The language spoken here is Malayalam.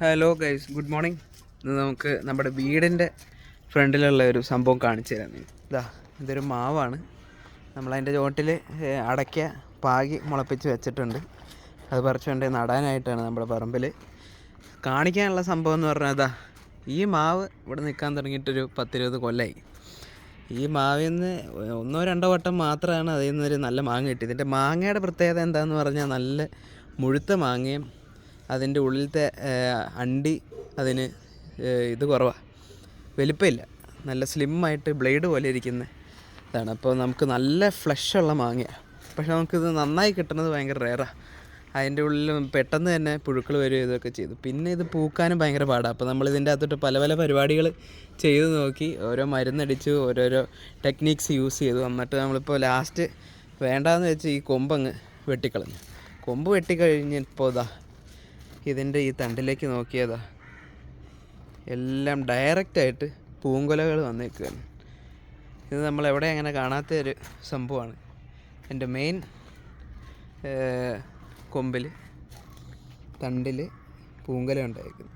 ഹലോ ഗൈസ് ഗുഡ് മോർണിംഗ് ഇന്ന് നമുക്ക് നമ്മുടെ വീടിന്റെ ഫ്രണ്ടിലുള്ള ഒരു സംഭവം കാണിച്ചു തരാം. ഇതാ ഇതൊരു മാവാണ്. നമ്മളതിന്റെ ചോട്ടിൽ അടയ്ക്ക പാകി മുളപ്പിച്ച് വെച്ചിട്ടുണ്ട്. അത് പറിച്ചുകൊണ്ട് നടാനായിട്ടാണ് നമ്മുടെ പറമ്പിൽ. കാണിക്കാനുള്ള സംഭവം എന്ന് പറഞ്ഞാൽ അതാ ഈ മാവ് ഇവിടെ നിൽക്കാൻ തുടങ്ങിയിട്ടൊരു പത്തിരുപത് കൊല്ലമായി ഈ മാവിൽ നിന്ന് ഒന്നോ രണ്ടോ വട്ടം മാത്രമാണ് അതിൽ നിന്നൊരു നല്ല മാങ്ങ കിട്ടിയത്. ഇതിന്റെ മാങ്ങയുടെ പ്രത്യേകത എന്താണെന്ന് പറഞ്ഞാൽ നല്ല മുഴുത്ത മാങ്ങയും അതിന്റെ ഉള്ളിലത്തെ അണ്ടി അതിന് ഇത് കുറവാണ് വലിപ്പമില്ല. നല്ല സ്ലിമ്മായിട്ട് ബ്ലേഡ് പോലെ ഇരിക്കുന്ന ഇതാണ്. അപ്പോൾ നമുക്ക് നല്ല ഫ്ലഷ് ഉള്ള മാങ്ങയാണ് പക്ഷെ നമുക്കിത് നന്നായി കിട്ടുന്നത് ഭയങ്കര റേറാണ് അതിന്റെ ഉള്ളിൽ പെട്ടെന്ന് തന്നെ പുഴുക്കൾ വരും ഇതൊക്കെ ചെയ്തു. പിന്നെ ഇത് പൂക്കാനും ഭയങ്കര പാടാണ് അപ്പോൾ നമ്മൾ ഇതിന്റെ അകത്തോട്ട് പല പല പരിപാടികൾ ചെയ്ത് നോക്കി. ഓരോ മരുന്നടിച്ചു ഓരോരോ ടെക്നീക്സ് യൂസ് ചെയ്തു. എന്നിട്ട് നമ്മളിപ്പോൾ ലാസ്റ്റ് വേണ്ടാന്ന് വെച്ച് ഈ കൊമ്പങ്ങ് വെട്ടിക്കളഞ്ഞു. കൊമ്പ് വെട്ടിക്കഴിഞ്ഞപ്പോൾ ഇതാ ഇതിന്റെ ഈ തണ്ടിലേക്ക് നോക്കിയതാ. എല്ലാം ഡയറക്റ്റായിട്ട് പൂങ്കൊലകൾ വന്നേക്കുകയാണ്. ഇത് നമ്മൾ എവിടെ അങ്ങനെ കാണാത്ത ഒരു സംഭവമാണ്. എന്റെ മെയിൻ കൊമ്പിൽ തണ്ടിൽ പൂങ്കൊല ഉണ്ടായിരിക്കുന്നത്